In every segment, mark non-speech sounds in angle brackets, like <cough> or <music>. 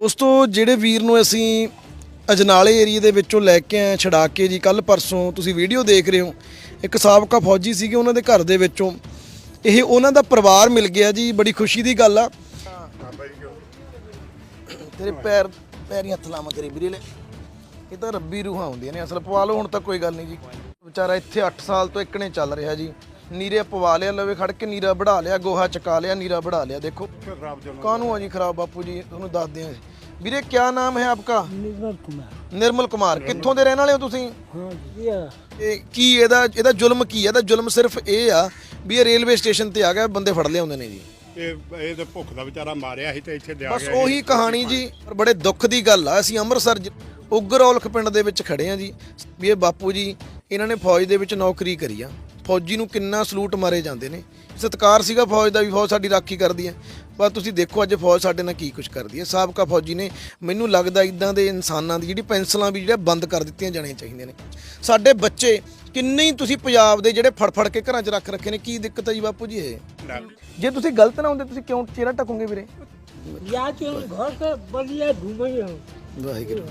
ਦੋਸਤੋ, ਜਿਹੜੇ ਵੀਰ ਨੂੰ ਅਸੀਂ ਅਜਨਾਲੇ ਏਰੀਆ ਦੇ ਵਿੱਚੋਂ ਲੈ ਕੇ ਆਏ, ਛਡਾ ਕੇ ਜੀ ਕੱਲ ਪਰਸੋਂ ਤੁਸੀਂ ਵੀਡੀਓ ਦੇਖ ਰਹੇ ਹੋ, ਇੱਕ ਸਾਬਕਾ ਫੌਜੀ ਸੀਗੇ ਉਹਨਾਂ ਦੇ ਘਰ ਦੇ ਵਿੱਚੋਂ। ਇਹ ਉਹਨਾਂ ਦਾ ਪਰਿਵਾਰ ਮਿਲ ਗਿਆ ਜੀ, ਬੜੀ ਖੁਸ਼ੀ ਦੀ ਗੱਲ ਆ। ਤੇਰੇ ਪੈਰ, ਪੈਰੀਂ ਹੱਥ ਲਾਵਾਂ ਤੇਰੇ ਵੀਰੇ, ਲੈ। ਇਹ ਤਾਂ ਰੱਬੀ ਰੂਹਾਂ ਹੁੰਦੀਆਂ ਨੇ, ਅਸਲ ਪਵਾ ਲਓ, ਹੁਣ ਤਾਂ ਕੋਈ ਗੱਲ ਨਹੀਂ ਜੀ। ਵਿਚਾਰਾ ਇੱਥੇ 8 ਸਾਲ ਤੋਂ ਇੱਕ ਨੇ ਚੱਲ ਰਿਹਾ ਜੀ। ਨੀਰੇ ਪਵਾ ਲਿਆ ਲਵੇ ਖੜ ਕੇ ਨੀਰਾ ਵੜਾ ਲਿਆ ਗੋਹਾ ਚਕਾ ਲਿਆ ਨੀਰਾ ਵੜਾ ਲਿਆ ਦੇਖੋ ਕਾਹਨੂੰ ਆ ਜੀ ਖਰਾਬ ਬਾਪੂ ਜੀ ਤੁਹਾਨੂੰ ਦੱਸਦੇ ਆ ਵੀਰੇ ਕੀ ਨਾਮ ਹੈ ਆਪਕਾ निर्मल कुमार ਨਿਰਮਲ ਕੁਮਾਰ ਕਿੱਥੋਂ ਦੇ ਰਹਿਣ ਵਾਲੇ ਹੋ ਤੁਸੀਂ हाँ ये ਇਹ ਕੀ ਇਹਦਾ ਇਹਦਾ ਜ਼ੁਲਮ ਕੀ ਹੈ ਇਹਦਾ ਜ਼ੁਲਮ ਸਿਰਫ ਇਹ ਆ ਵੀ ਇਹ ਰੇਲਵੇ ਸਟੇਸ਼ਨ ਤੇ ਆ ਗਿਆ ਬੰਦੇ ਫੜ ਲਿਆਉਂਦੇ ਨੇ ਜੀ ਇਹ ਇਹ ਤੇ ਭੁੱਖ ਦਾ ਵਿਚਾਰਾ ਮਾਰਿਆ ਸੀ ਤੇ ਇੱਥੇ ਲਿਆ ਬਸ ਗਿਆ ਉਹੀ ਕਹਾਣੀ ਜੀ ਪਰ ਬੜੇ ਦੁੱਖ ਦੀ ਗੱਲ ਆ ਅਸੀਂ ਅੰਮ੍ਰਿਤਸਰ ਜ- ਉਗਰੌਲਖ ਪਿੰਡ ਦੇ ਵਿੱਚ ਖੜੇ ਆ ਜੀ ਵੀ ਇਹ ਬਾਪੂ ਜੀ ਇਹਨਾਂ ਨੇ ਫੌਜ ਦੇ ਵਿੱਚ ਨੌਕਰੀ ਕਰੀ ਆ ਫੌਜੀ ਨੂੰ ਕਿੰਨਾ ਸਲੂਟ ਮਾਰੇ ਜਾਂਦੇ ਨੇ। ਸਤਕਾਰ ਸੀਗਾ ਫੌਜ ਦਾ ਵੀ ਫੌਜ ਸਾਡੀ ਰਾਖੀ ਕਰਦੀ ਹੈ। ਪਰ ਤੁਸੀਂ ਦੇਖੋ ਅੱਜ ਫੌਜ ਸਾਡੇ ਨਾਲ ਕੀ ਕੁਝ ਕਰਦੀ ਹੈ। ਸਾਬਕਾ ਫੌਜੀ ਨੇ ਮੈਨੂੰ ਲੱਗਦਾ ਇਦਾਂ ਦੇ ਇਨਸਾਨਾਂ ਦੀ ਜਿਹੜੀ ਪੈਨਸਲਾਂ ਵੀ ਜਿਹੜੇ ਬੰਦ ਕਰ ਦਿੱਤੀਆਂ ਜਾਣੀਆਂ ਚਾਹੀਦੀਆਂ ਨੇ। ਸਾਡੇ ਬੱਚੇ ਕਿੰਨੇ ਹੀ ਤੁਸੀਂ ਪੰਜਾਬ ਦੇ ਜਿਹੜੇ ਫੜਫੜ ਕੇ ਘਰਾਂ 'ਚ ਰੱਖ ਰੱਖੇ ਨੇ ਕੀ ਦਿੱਕਤ ਹੈ ਜੀ ਬਾਪੂ ਜੀ ਇਹ? ਜੇ ਤੁਸੀਂ ਗਲਤ ਨਾ ਹੁੰਦੇ ਤੁਸੀਂ ਕਿਉਂ ਚਿਹਰਾ ਟਕੋਗੇ ਵੀਰੇ? ਯਾ ਕਿਉਂ ਘਰ ਤੇ ਬੜੀਆ ਘੁੰਮੇ ਹੋ ਵਾਹਿਗੁਰੂ।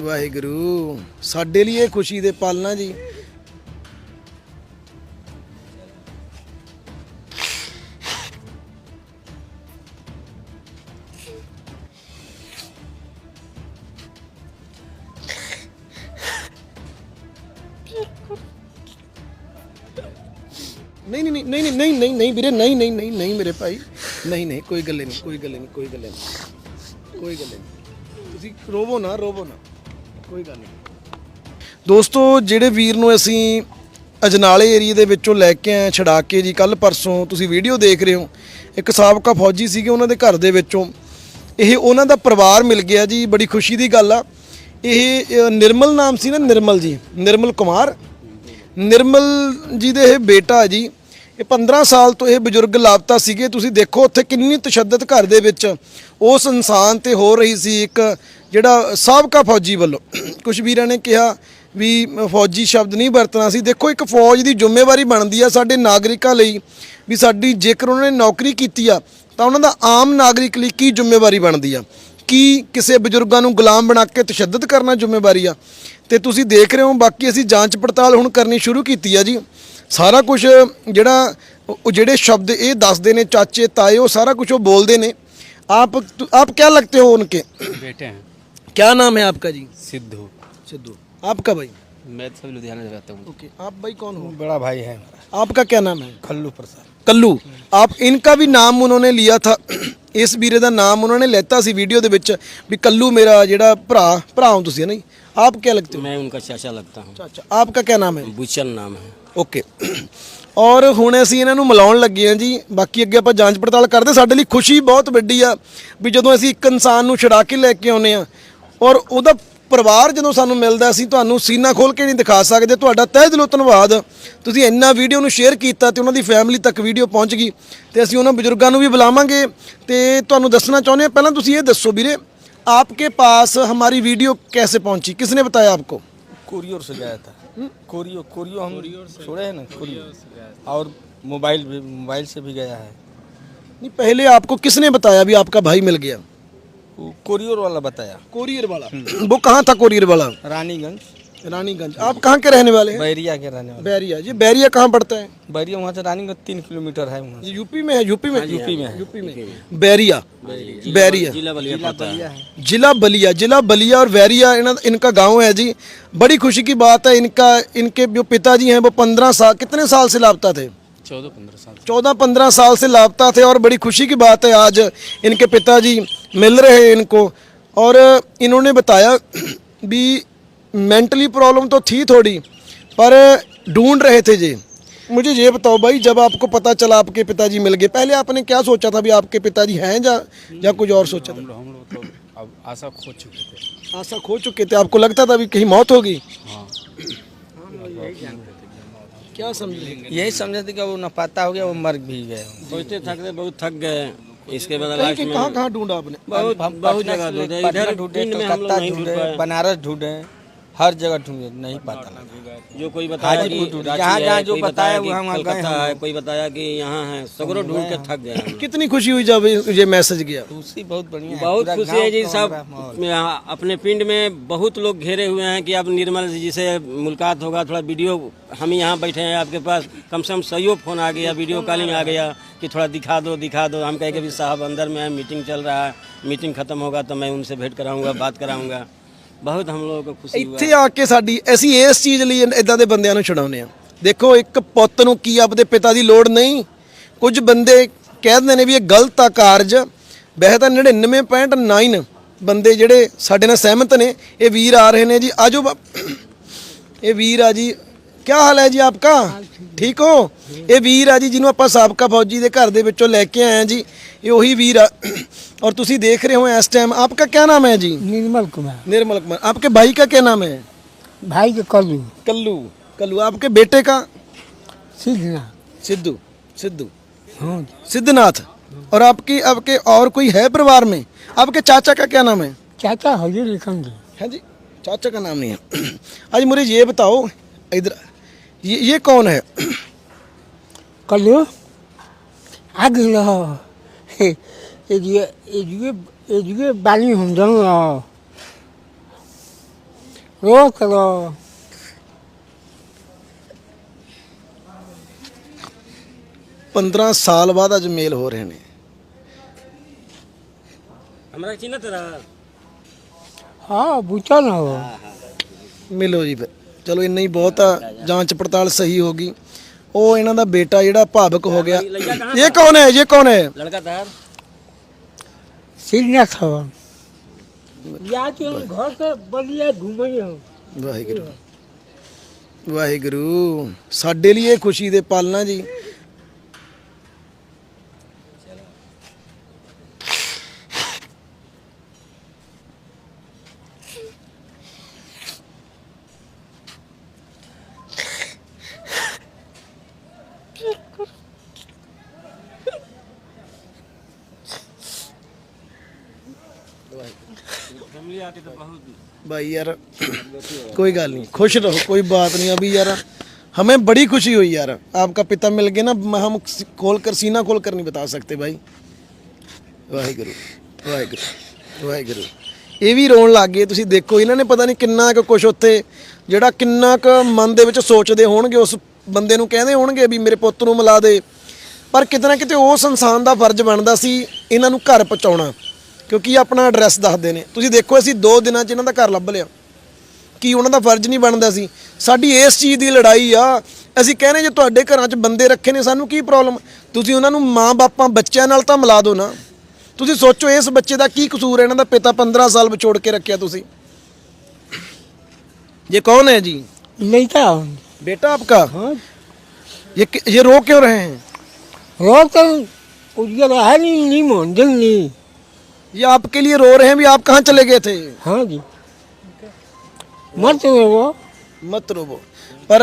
ਵਾਹਿਗੁਰੂ। ਸਾਡੇ ਲਈ ਇਹ ਖੁਸ਼ੀ ਦੇ ਪਲ ਨਾ ਜੀ। ਨਹੀਂ ਵੀਰੇ, ਨਹੀਂ ਨਹੀਂ ਨਹੀਂ ਨਹੀਂ ਮੇਰੇ ਭਾਈ। ਨਹੀਂ ਨਹੀਂ, ਕੋਈ ਗੱਲ ਨਹੀਂ, ਕੋਈ ਗੱਲ ਨਹੀਂ, ਕੋਈ ਗੱਲ ਨਹੀਂ, ਕੋਈ ਗੱਲ ਨਹੀਂ। ਤੁਸੀਂ ਰੋਵੋ ਨਾ ਰੋਵੋ ਨਾ, ਕੋਈ ਗੱਲ ਨਹੀਂ। ਦੋਸਤੋ, ਜਿਹੜੇ ਵੀਰ ਨੂੰ ਅਸੀਂ ਅਜਨਾਲੇ ਏਰੀਆ ਦੇ ਵਿੱਚੋਂ ਲੈ ਕੇ ਆਏ ਛਡਾ ਕੇ ਜੀ ਕੱਲ ਪਰਸੋਂ ਤੁਸੀਂ ਵੀਡੀਓ ਦੇਖ ਰਹੇ ਹੋ। ਇੱਕ ਸਾਬਕਾ ਫੌਜੀ ਸੀਗੇ ਉਹਨਾਂ ਦੇ ਘਰ ਦੇ ਵਿੱਚੋਂ। ਇਹ ਉਹਨਾਂ ਦਾ ਪਰਿਵਾਰ ਮਿਲ ਗਿਆ ਜੀ, ਬੜੀ ਖੁਸ਼ੀ ਦੀ ਗੱਲ ਆ। ਇਹ ਨਿਰਮਲ ਨਾਮ ਸੀ ਨਾ, ਨਿਰਮਲ ਜੀ, ਨਿਰਮਲ ਕੁਮਾਰ। ਨਿਰਮਲ ਜੀ ਦੇ ਇਹ ਬੇਟਾ ਜੀ ਇਹ 15 ਸਾਲ ਤੋਂ ਇਹ ਬਜ਼ੁਰਗ ਲਾਪਤਾ ਸੀਗੇ। ਤੁਸੀਂ ਦੇਖੋ ਉੱਥੇ ਕਿੰਨੀ ਤਸ਼ੱਦਦ ਘਰ ਦੇ ਵਿੱਚ ਉਸ ਇਨਸਾਨ ਤੇ ਹੋ ਰਹੀ ਸੀ ਇੱਕ ਜਿਹੜਾ ਸਾਬਕਾ ਫੌਜੀ ਵੱਲੋਂ। ਕੁਝ ਵੀਰਾਂ ਨੇ ਕਿਹਾ ਵੀ ਫੌਜੀ ਸ਼ਬਦ ਨਹੀਂ ਵਰਤਣਾ ਸੀ। ਦੇਖੋ ਇੱਕ ਫੌਜ ਦੀ ਜ਼ਿੰਮੇਵਾਰੀ ਬਣਦੀ ਆ ਸਾਡੇ ਨਾਗਰਿਕਾਂ ਲਈ ਵੀ ਸਾਡੀ ਜੇਕਰ ਉਹਨਾਂ ਨੇ ਨੌਕਰੀ ਕੀਤੀ ਆ, ਤਾਂ ਉਹਨਾਂ ਦਾ ਆਮ ਨਾਗਰਿਕ ਲਈ ਕੀ ਜ਼ਿੰਮੇਵਾਰੀ ਬਣਦੀ ਆ? ਕੀ ਕਿਸੇ ਬਜ਼ੁਰਗਾਂ ਨੂੰ ਗੁਲਾਮ ਬਣਾ ਕੇ ਤਸ਼ੱਦਦ ਕਰਨਾ ਜ਼ਿੰਮੇਵਾਰੀ ਆ? ਤੇ ਤੁਸੀਂ ਦੇਖ ਰਹੇ ਹੋ, ਬਾਕੀ ਅਸੀਂ ਜਾਂਚ ਪੜਤਾਲ ਹੁਣ ਕਰਨੀ ਸ਼ੁਰੂ ਕੀਤੀ ਆ ਜੀ। ਸਾਰਾ ਕੁਝ ਜਿਹੜਾ ਉਹ ਜਿਹੜੇ ਸ਼ਬਦ ਇਹ ਦੱਸਦੇ ਨੇ ਚਾਚੇ ਤਾਏ ਉਹ ਸਾਰਾ ਕੁਝ ਉਹ ਬੋਲਦੇ ਨੇ ਆਪ ਆਪ क्या लगते हो उनके बेटे हैं क्या नाम है आपका जी सिद्धू सिद्धू आपका भाई मैं तो सब लुधियाना से रहता हूँ ओके आप भाई कौन हो बड़ा भाई है हमारा आपका क्या नाम है खल्लू प्रसाद ਕੱਲੂ ਆਪ ਇਨਕਾ ਵੀ ਨਾਮ ਉਹਨਾਂ ਲਿਆ ਥਾ ਇਸ ਵੀਰੇ ਦਾ ਨਾਮ ਉਹਨਾਂ ਨੇ ਲੈਤਾ ਸੀ ਵੀਡੀਓ ਦੇ ਵਿੱਚ ਵੀ ਕੱਲੂ ਮੇਰਾ ਜਿਹੜਾ ਭਰਾ ਭਰਾ ਹੋ ਤੁਸੀਂ ਨਹੀਂ ਆਪ ਕੀ ਲੱਗਤੇ ਹੋ मैं उनका चाचा लगता हूँ ਅੱਛਾ ਆਪਕਾ ਕੀ ਨਾਮ ਹੈ बुचन नाम है ਓਕੇ ਔਰ ਹੁਣ ਅਸੀਂ ਇਹਨਾਂ ਨੂੰ ਮਿਲਾਉਣ ਲੱਗੇ ਹਾਂ ਜੀ ਬਾਕੀ ਅੱਗੇ ਆਪਾਂ ਜਾਂਚ ਪੜਤਾਲ ਕਰਦੇ ਸਾਡੇ ਲਈ ਖੁਸ਼ੀ ਬਹੁਤ ਵੱਡੀ ਆ ਵੀ ਜਦੋਂ ਅਸੀਂ ਇੱਕ ਇਨਸਾਨ ਨੂੰ ਛੁਡਾ ਕੇ ਲੈ ਕੇ ਆਉਨੇ ਆ ਔਰ ਉਹਦਾ ਪਰਿਵਾਰ ਜਦੋਂ ਸਾਨੂੰ ਮਿਲਦਾ ਅਸੀਂ ਤੁਹਾਨੂੰ ਸੀਨਾ ਖੋਲ ਕੇ ਨਹੀਂ ਦਿਖਾ ਸਕਦੇ ਤੁਹਾਡਾ ਤਹਿ ਦਿਲੋਂ ਧੰਨਵਾਦ ਤੁਸੀਂ ਇੰਨਾ ਵੀਡੀਓ ਨੂੰ ਸ਼ੇਅਰ ਕੀਤਾ ਤੇ ਉਹਨਾਂ ਦੀ ਫੈਮਿਲੀ ਤੱਕ ਵੀਡੀਓ ਪਹੁੰਚ ਗਈ ਤੇ ਅਸੀਂ ਉਹਨਾਂ ਬਜ਼ੁਰਗਾਂ ਨੂੰ ਵੀ ਬੁਲਾਵਾਂਗੇ ਤੇ ਤੁਹਾਨੂੰ ਦੱਸਣਾ ਚਾਹੁੰਦੇ ਹਾਂ ਪਹਿਲਾਂ ਤੁਸੀਂ ਇਹ ਦੱਸੋ ਵੀਰੇ आपके पास हमारी वीडियो कैसे पहुँची? किसने बताया आपको? कोरियर से गया था। कोरियो कोरियो हम छोड़े हैं ना कोरियो। और मोबाइल भी मोबाइल से भी गया है। नहीं पहले आपको किसने बताया? अभी आपका भाई मिल गया। वो कोरियर वाला बताया। कोरियर वाला? वो कहाँ था कोरियर वाला? रानीगंज। रानीगंज। आप कहाँ के रहने वाले हैं? बैरिया के रहने वाले। बैरिया जी बैरिया कहाँ पड़ता है? बैरिया वहाँ से रानीगंज तीन किलोमीटर है वहाँ ये यूपी में है यूपी में? यूपी में यूपी में। बैरिया। बैरिया। जिला बलिया जिला बलिया और बैरिया इनका गाँव है जी। बड़ी खुशी की बात है इनका इनके जो पिताजी हैं वो पंद्रह साल कितने साल से लापता थे? चौदह पंद्रह साल चौदह पंद्रह साल से लापता थे और बड़ी खुशी की बात है आज इनके पिताजी मिल रहे हैं इनको। और इन्होंने बताया भी मेंटली प्रॉब्लम तो थी थोड़ी पर ढूंढ रहे थे जी। मुझे ये बताओ भाई जब आपको पता चला आपके पिताजी मिल गए पहले आपने क्या सोचा था भी आपके पिताजी हैं या या कुछ और सोचा था? हम लोग तो अब आशा खो चुके थे। आशा खो चुके थे। आपको लगता था भी कहीं मौत होगी? हाँ। क्या समझे? यही समझे थे कि वो नापाता हो गया वो मर भी गए। सोचते थकते बहुत थक गए इसके बाद कहीं कहीं ढूंढा आपने? बहुत बहुत जगह ढूंढे। इधर ढूंढे बनारस ढूंढे। हर जगह ढूंढे नहीं पता। लगा जो कोई बताया कि जहाँ- जहाँ जो बताया कि वो हम गए है। कोई बताया कि यहाँ है सगरों ढूंढ के थक गए <laughs> कितनी खुशी हुई जब ये मैसेज गया। खुशी बहुत बढ़िया बहुत खुशी है जी सब। यहाँ अपने पिंड में बहुत लोग घेरे हुए हैं कि अब निर्मल जी से मुलाकात होगा थोड़ा वीडियो हम यहाँ बैठे हैं आपके पास कम से कम सही फ़ोन आ गया वीडियो कॉलिंग आ गया कि थोड़ा दिखा दो दिखा दो। हम कहे कि भी साहब अंदर में है मीटिंग चल रहा है मीटिंग खत्म होगा तो मैं उनसे भेंट कराऊँगा बात कराऊँगा। बहुत हम लोगों को खुशी हुआ ਇੱਥੇ ਆ ਕੇ ਸਾਡੀ ਅਸੀਂ ਇਸ ਚੀਜ਼ ਲਈ ਇਦਾਂ ਦੇ ਬੰਦਿਆਂ ਨੂੰ ਛਡਾਉਂਦੇ ਆ ਦੇਖੋ ਇੱਕ ਪੁੱਤ ਨੂੰ ਕੀ ਆਪਦੇ ਪਿਤਾ ਦੀ ਲੋੜ ਨਹੀਂ ਕੁਝ ਬੰਦੇ ਕਹਿੰਦੇ ਨੇ ਵੀ ਇਹ ਗਲਤ ਆ ਕਾਰਜ ਵੈਸੇ ਤਾਂ 99.9 ਬੰਦੇ ਜਿਹੜੇ ਸਾਡੇ ਨਾਲ ਸਹਿਮਤ ਨੇ ਇਹ ਵੀਰ ਆ ਰਹੇ ਨੇ ਜੀ ਆਜੋ ਬਾ- ਇਹ ਵੀਰ ਆ ਜੀ ਕੀ ਹਾਲ ਹੈ ਜੀ ਆਪਕਾ ਠੀਕ ਹੋ ਇਹ ਵੀਰ ਆ ਜੀ ਜਿਹਨੂੰ ਆਪਾਂ ਸਾਬਕਾ ਫੌਜੀ ਦੇ ਘਰ ਦੇ ਵਿੱਚੋਂ ਲੈ ਕੇ ਆਏ ਆ ਜੀ ਇਹ ਉਹੀ ਵੀਰ ਆ और ਤੁਸੀਂ देख रहे हो इस टाइम आपका क्या नाम है जी निर्मल कुमार निर्मल कुमार आपके भाई का क्या नाम है भाई के कलू कल्लू कल्लू आपके बेटे का सीधना सिद्धू सिद्धू हाँ सिद्धनाथ और आपकी आपके और कोई है परिवार में आपके चाचा का क्या नाम है चाचा हजूर लिखन जी है जी चाचा का नाम नहीं है आज मुझे ये बताओ इधर ये ये कौन है कल आग एजुए एजुए एजुए बाली हम जाऊँ रोक लो पंद्रह साल बाद अज मेल हो रहे हैं हमरा चिन्ह तेरा हाँ बूटा ना हो मिलो जी फिर ਚਲੋ ਇੰਨਾ ਹੀ ਬਹੁਤ ਆ ਜਾਂਚ ਪੜਤਾਲ ਸਹੀ ਹੋ ਗਈ ਉਹ ਇਹਨਾਂ ਦਾ ਬੇਟਾ ਜਿਹੜਾ ਭਾਵਕ ਹੋ ਗਿਆ ਇਹ ਕੌਣ ਹੈ ਇਹ ਕੌਣ ਹੈ लड़का था सीधना था या के हम घर से बलिया घूमे हम ਵਾਹਿਗੁਰੂ ਵਾਹਿਗੁਰੂ ਸਾਡੇ ਲਈ ਇਹ ਖੁਸ਼ੀ ਦੇ ਪਲ ਨਾ ਜੀ भाई यार कोई गल नहीं खुश रहो कोई बात नहीं अभी यार हमें बड़ी खुशी हुई यार आपका पिता मिल गया ना हम खोल कर सीना खोल कर नहीं बता सकते भाई ਵਾਹਿਗੁਰੂ ਵਾਹਿਗੁਰੂ ਵਾਹਿਗੁਰੂ ਇਹ ਵੀ ਰੋਣ ਲੱਗ ਗਏ ਤੁਸੀਂ ਦੇਖੋ ਇਹਨਾਂ ਨੇ ਪਤਾ ਨਹੀਂ ਕਿੰਨਾ ਕੁ ਕੁਛ ਉੱਥੇ ਜਿਹੜਾ ਕਿੰਨਾ ਕੁ ਮਨ ਦੇ ਵਿੱਚ ਸੋਚਦੇ ਹੋਣਗੇ ਉਸ ਬੰਦੇ ਨੂੰ ਕਹਿੰਦੇ ਹੋਣਗੇ ਵੀ ਮੇਰੇ ਪੁੱਤ ਨੂੰ ਮਿਲਾ ਦੇ। ਪਰ ਕਿਤੇ ਨਾ ਕਿਤੇ ਉਸ ਇਨਸਾਨ ਦਾ ਫਰਜ਼ ਬਣਦਾ ਸੀ ਇਹਨਾਂ ਨੂੰ ਘਰ ਪਹੁੰਚਾਉਣਾ। ਕਿਉਂਕਿ ਆਪਣਾ ਐਡਰੈਸ ਦੱਸਦੇ ਨੇ। ਤੁਸੀਂ ਦੇਖੋ, ਅਸੀਂ ਦੋ ਦਿਨਾਂ 'ਚ ਇਹਨਾਂ ਦਾ ਘਰ ਲੱਭ ਲਿਆ। ਕੀ ਉਹਨਾਂ ਦਾ ਫਰਜ਼ ਨਹੀਂ ਬਣਦਾ ਸੀ? ਸਾਡੀ ਇਸ ਚੀਜ਼ ਦੀ ਲੜਾਈ ਆ। ਅਸੀਂ ਕਹਿੰਦੇ ਜੇ ਤੁਹਾਡੇ ਘਰਾਂ 'ਚ ਬੰਦੇ ਰੱਖੇ ਨੇ, ਸਾਨੂੰ ਕੀ ਪ੍ਰੋਬਲਮ ਤੁਸੀਂ ਉਹਨਾਂ ਨੂੰ ਮਾਂ-ਬਾਪਾਂ, ਬੱਚਿਆਂ ਨਾਲ ਤਾਂ ਮਿਲਾ ਦਿਓ ਨਾ। ਤੁਸੀਂ ਸੋਚੋ, ਇਸ ਬੱਚੇ ਦਾ ਕੀ ਕਸੂਰ ਹੈ? ਇਹਨਾਂ ਦਾ ਪਿਤਾ 15 ਸਾਲ ਵਿਛੋੜ ਕੇ ਰੱਖਿਆ ਤੁਸੀਂ। ਜੇ ਕੌਣ ਹੈ ਜੀ? ਨਹੀਂ ਤਾਂ बेटा आपका हाँ ये ये रो क्यों रहे हैं रोक कर उसके रहा नहीं नहीं मोहन जंग नहीं ये आपके लिए रो रहे हैं भी आप कहाँ चले गए थे हाँ जी मत वो ਮਤ ਰੋਵੋ ਪਰ